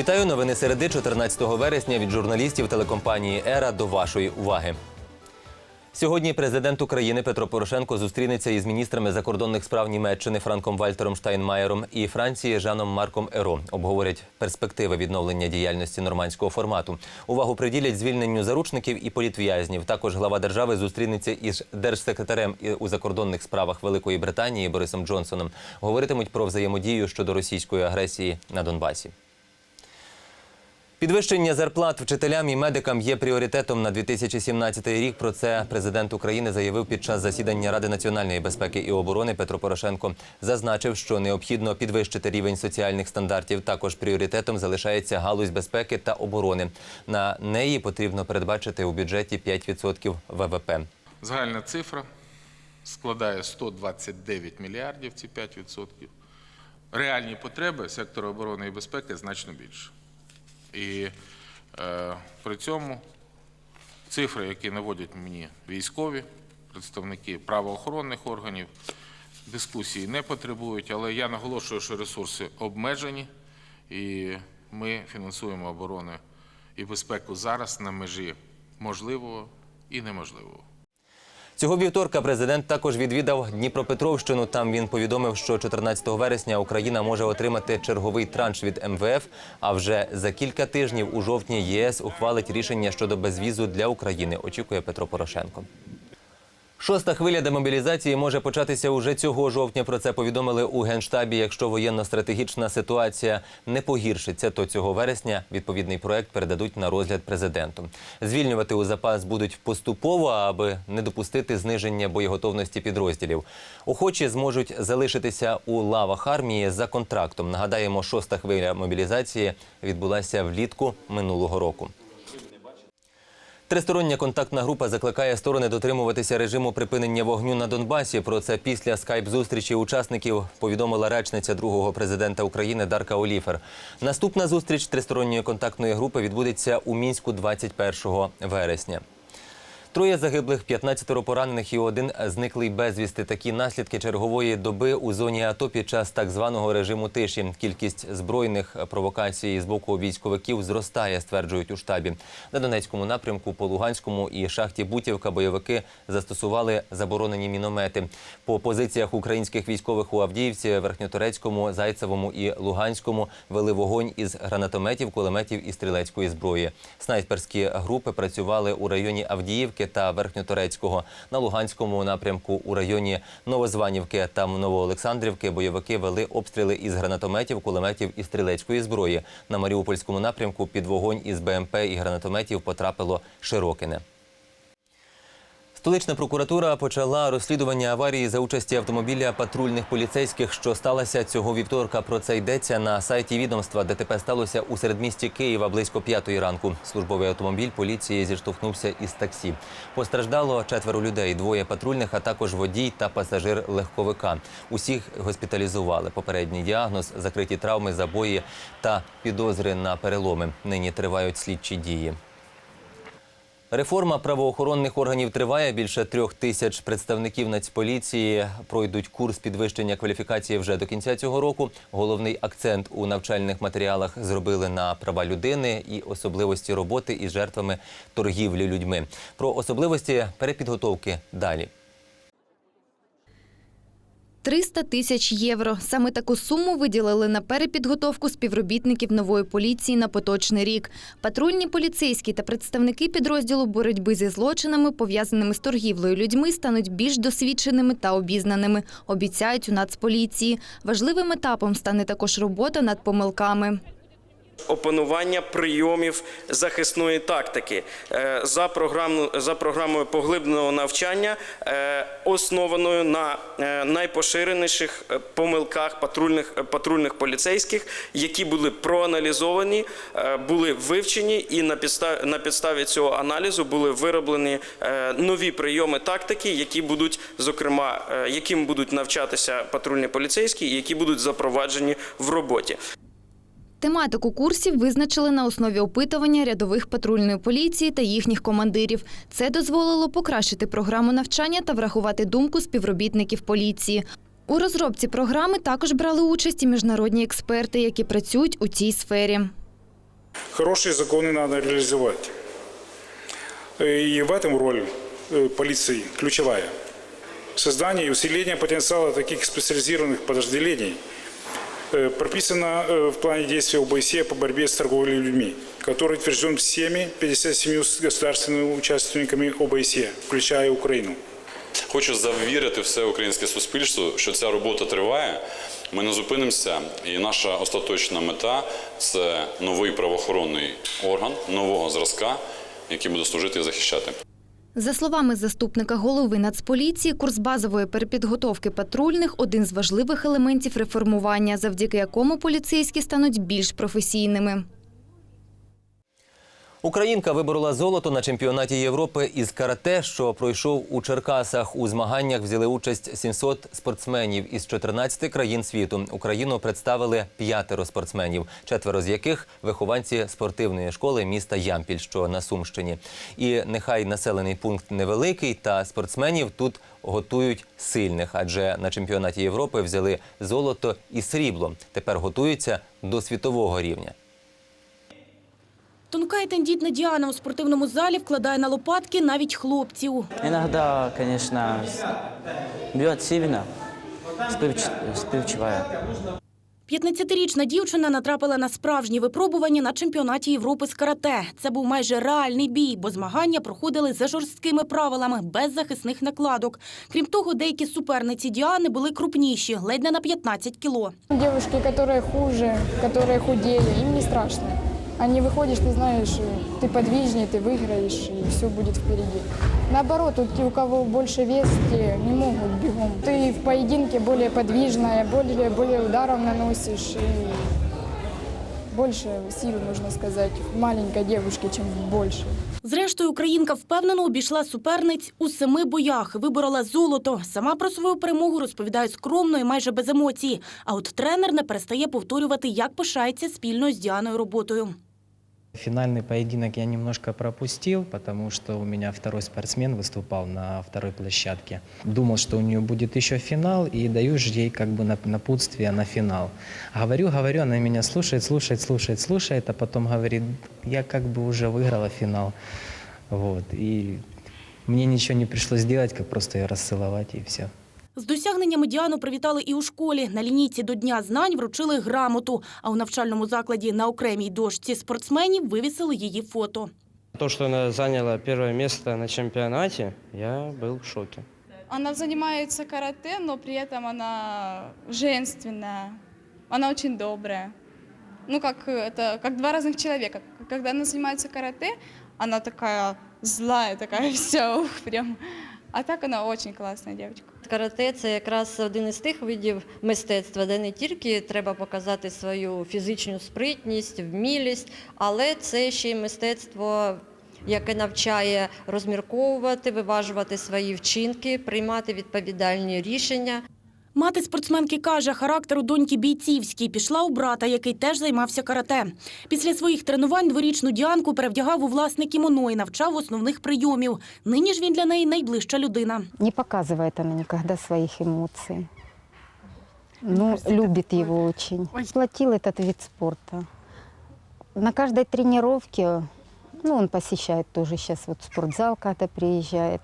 Вітаю новини середи 14 вересня від журналістів телекомпанії Ера до вашої уваги. Сьогодні президент України Петро Порошенко зустрінеться із міністрами закордонних справ Німеччини Франком Вальтером Штайнмаєром і Франції Жаном Марком Еро. Обговорять перспективи відновлення діяльності нормандського формату. Увагу приділять звільненню заручників і політв'язнів. Також глава держави зустрінеться із держсекретарем у закордонних справах Великої Британії Борисом Джонсоном. Говоритимуть про взаємодію щодо російської агресії на Донбасі. Підвищення зарплат вчителям і медикам є пріоритетом на 2017 рік. Про це президент України заявив під час засідання Ради національної безпеки і оборони Петро Порошенко. Зазначив, що необхідно підвищити рівень соціальних стандартів. Також пріоритетом залишається галузь безпеки та оборони. На неї потрібно передбачити у бюджеті 5% ВВП. Загальна цифра складає 129 мільярдів, ці 5%. Реальні потреби сектору оборони і безпеки значно більше. І е, при цьому цифри, які наводять мені військові, представники правоохоронних органів, дискусії не потребують, але я наголошую, що ресурси обмежені, і ми фінансуємо оборону і безпеку зараз на межі можливого і неможливого. Цього вівторка президент також відвідав Дніпропетровщину. Там він повідомив, що 14 вересня Україна може отримати черговий транш від МВФ. А вже за кілька тижнів у жовтні ЄС ухвалить рішення щодо безвізу для України. Очікує Петро Порошенко. Шоста хвиля демобілізації може початися уже цього жовтня. Про це повідомили у генштабі. Якщо воєнно-стратегічна ситуація не погіршиться, то цього вересня відповідний проект передадуть на розгляд президенту. Звільнювати у запас будуть поступово, аби не допустити зниження боєготовності підрозділів. Охочі зможуть залишитися у лавах армії за контрактом. Нагадаємо, шоста хвиля мобілізації відбулася влітку минулого року. Тристороння контактна група закликає сторони дотримуватися режиму припинення вогню на Донбасі. Про це після скайп-зустрічі учасників повідомила речниця другого президента України Дарка Оліфер. Наступна зустріч тристоронньої контактної групи відбудеться у мінську 21 вересня. Троє загиблих, 15 поранених і один зниклий безвісти. Такі наслідки чергової доби у зоні АТО під час так званого режиму тиші. Кількість збройних провокацій з боку військовиків зростає, стверджують у штабі. На Донецькому напрямку, по Луганському і шахті Бутівка бойовики застосували заборонені міномети. По позиціях українських військових у Авдіївці, Верхньоторецькому, Зайцевому і Луганському вели вогонь із гранатометів, кулеметів і стрілецької зброї. Снайперські групи працювали у районі Авдіївки та Верхньоторецького. На Луганському напрямку у районі Новозванівки та Новоолександрівки бойовики вели обстріли із гранатометів, кулеметів і стрілецької зброї. На Маріупольському напрямку під вогонь із БМП і гранатометів потрапило Широкине. Столична прокуратура почала розслідування аварії за участі автомобіля патрульних поліцейських, що сталося цього вівторка. Про це йдеться на сайті відомства. ДТП сталося у середмісті Києва близько п'ятої ранку. Службовий автомобіль поліції зіштовхнувся із таксі. Постраждало четверо людей: двоє патрульних, а також водій та пасажир легковика. Усіх госпіталізували. Попередній діагноз, закриті травми, забої та підозри на переломи. Нині тривають слідчі дії. Реформа правоохоронних органів триває. Більше трьох тисяч представників Нацполіції пройдуть курс підвищення кваліфікації вже до кінця цього року. Головний акцент у навчальних матеріалах зробили на права людини і особливості роботи із жертвами торгівлі людьми. Про особливості перепідготовки далі. 300 тисяч євро. Саме таку суму виділили на перепідготовку співробітників нової поліції на поточний рік. Патрульні поліцейські та представники підрозділу боротьби зі злочинами, пов'язаними з торгівлею людьми, стануть більш досвідченими та обізнаними. Обіцяють у Нацполіції. Важливим етапом стане також робота над помилками. Опанування прийомів захисної тактики Е, за програмну за програмою поглибленого навчання, е, основаною на е, найпоширеніших помилках патрульних патрульних поліцейських, які були проаналізовані, були вивчені, і на підставі на підставі цього аналізу були вироблені нові прийоми тактики, які будуть зокрема яким будуть навчатися патрульні поліцейські, які будуть запроваджені в роботі. Тематику курсів визначили на основі опитування рядових патрульної поліції та їхніх командирів. Це дозволило покращити програму навчання та врахувати думку співробітників поліції. У розробці програми також брали участь і міжнародні експерти, які працюють у цій сфері. Хорошие законы надо реализовать. И в этом роль э, полиции ключевая. Создание и усиление потенциала таких специализированных подразделений э, прописано э, в плане действий ОБСЕ по борьбе с торговлей людьми, который утвержден всеми 57 государственными участниками ОБСЕ, включая Украину. Хочу завірити все українське суспільство, що ця робота триває. Ми не зупинимося, і наша остаточна мета це новий правоохоронний орган нового зразка, який буде служити і захищати. За словами заступника голови Нацполіції, курс базової перепідготовки патрульних – один з важливих елементів реформування, завдяки якому поліцейські стануть більш професійними. Українка виборола золото на чемпіонаті Європи із карате, що пройшов у Черкасах. У змаганнях взяли участь 700 спортсменів із 14 країн світу. Україну представили п'ятеро спортсменів, четверо з яких вихованці спортивної школи міста Ямпіль, що на Сумщині. І нехай населений пункт невеликий, та спортсменів тут готують сильних, адже на чемпіонаті Європи взяли золото і срібло. Тепер готуються до світового рівня. Тонка і тендітна Діана у спортивному залі вкладає на лопатки навіть хлопців. Конечно, с- бьет сильно, спивчивая. 15-річна дівчина натрапила на справжні випробування на чемпіонаті Європи з карате. Це був майже реальний бій, бо змагання проходили за жорсткими правилами, без захисних накладок. Крім того, деякі суперниці Діани були крупніші, ледь не на 15 кіло. Девушки, которые хуже, которые худее, им не страшно Они выходишь, ты знаешь, ты подвижнее, ты выиграешь, и все будет впереди. Наоборот, вот те, у кого больше вес, те не могут бегом. Ты в поединке более подвижная, более, более ударов наносишь, и больше сил, нужно сказать, в маленькой девушке, чем в большей. Зрештою, українка впевнено обійшла суперниць у семи боях, виборола золото. Сама про свою перемогу розповідає скромно і майже без емоцій. А от тренер не перестає повторювати, як пишається спільно з Діаною роботою. Финальный поединок я немножко пропустил, потому что у меня второй спортсмен выступал на второй площадке. Думал, что у нее будет еще финал, и даю же ей как бы нап- напутствие на финал. Говорю, говорю, она меня слушает, слушает, слушает, слушает, а потом говорит, я как бы уже выиграла финал. Вот, и мне ничего не пришлось делать, как просто ее расцеловать, и все. З досягненнями Діану привітали і у школі. На лінійці до Дня знань вручили грамоту, а у навчальному закладі на окремій дошці спортсменів вивісили її фото. То, что она заняла первое место на чемпионате, я был в шоке. Она занимается карате, но при этом она женственная, она очень добрая. Ну, как это, как два разных человека. Когда она занимается карате, она такая злая, такая вся, ух, прям. А так она очень классная девочка. Карате це якраз один із тих видів мистецтва, де не тільки треба показати свою фізичну спритність, вмілість, але це ще й мистецтво, яке навчає розмірковувати, виважувати свої вчинки, приймати відповідальні рішення. Мати спортсменки каже, характер у доньки бійцівський. Пішла у брата, який теж займався карате. Після своїх тренувань дворічну Діанку перевдягав у власне кімоно і навчав основних прийомів. Нині ж він для неї найближча людина. Не показывает она никогда своих эмоций. Ну, любит его очень. Платил этот вид спорта. На каждой тренировке, ну, он посещает тоже сейчас вот спортзал, когда приезжает,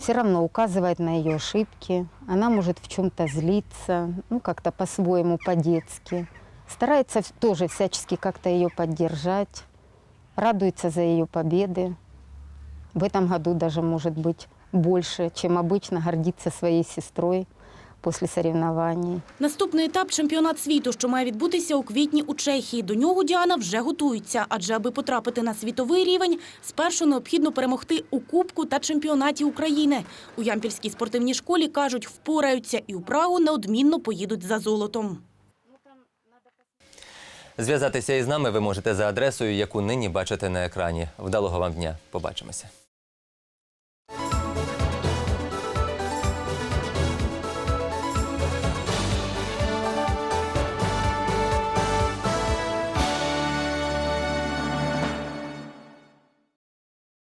Все равно указывает на ее ошибки. Она может в чем-то злиться, ну, как-то по-своему, по-детски. Старается тоже всячески как-то ее поддержать, радуется за ее победы. В этом году даже, может быть, больше, чем обычно, гордится своей сестрой после соревнований. Наступний етап чемпіонат світу, що має відбутися у квітні у Чехії. До нього Діана вже готується, адже аби потрапити на світовий рівень, спершу необхідно перемогти у Кубку та чемпіонаті України. У Ямпільській спортивній школі кажуть, впораються і у Прагу неодмінно поїдуть за золотом. Зв'язатися із нами ви можете за адресою, яку нині бачите на екрані. Вдалого вам дня. Побачимося.